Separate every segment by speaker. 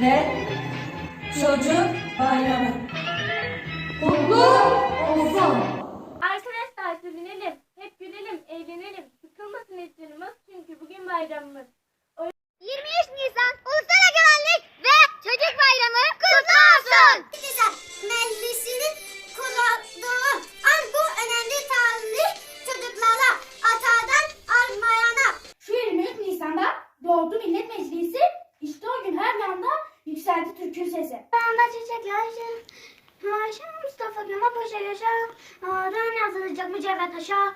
Speaker 1: ve Çocuk Bayramı.
Speaker 2: Kutlu olsun.
Speaker 3: Arkadaşlar sevinelim, hep gülelim, eğlenelim. Sıkılmasın canımız çünkü bugün bayramımız.
Speaker 4: Yükseldi Türk'ün sesi.
Speaker 5: Anda çiçekler. Haşim Mustafa Kemal Paşa yaşar. Ağrın yazılacak mücevher taşa.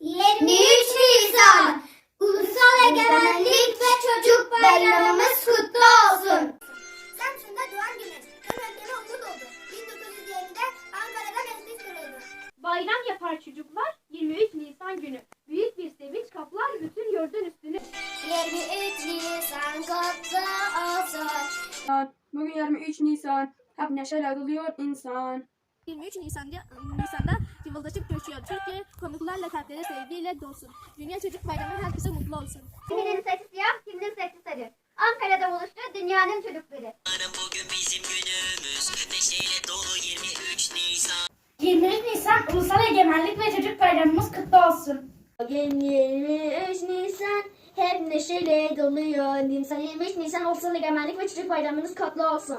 Speaker 5: 23 Nisan Ulusal Egemenlik ve Çocuk Bayramımız kutlu olsun. Samsun'da doğan güneş. Ömrüne umut oldu. 1920'de Ankara'da meclis kuruldu.
Speaker 3: Bayram yapar çocuklar 23 Nisan günü. Büyük bir sevinç kaplar bütün yurdun
Speaker 5: 23 Nisan.
Speaker 6: Hep neşeyle doluyor insan.
Speaker 7: 23 Nisan'da, Nisan'da yıldızlık coşuyor. Türkiye konuklarla kalpleri sevgiyle dolsun. Dünya Çocuk Bayramı herkese mutlu olsun.
Speaker 5: Kiminin saçı siyah, kiminin saçı sarı. Ankara'da buluştu dünyanın çocukları.
Speaker 8: Bugün bizim günümüz Neşeyle dolu 23 Nisan
Speaker 4: 23 Nisan Ulusal Egemenlik ve Çocuk Bayramımız kutlu olsun.
Speaker 7: Bugün 23 Nisan hep neşeyle doluyor. Nisan 23 Nisan Ulusal Egemenlik ve Çocuk Bayramınız kutlu olsun.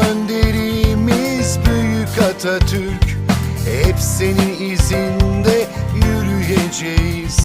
Speaker 9: Atatürk Hep senin izinde yürüyeceğiz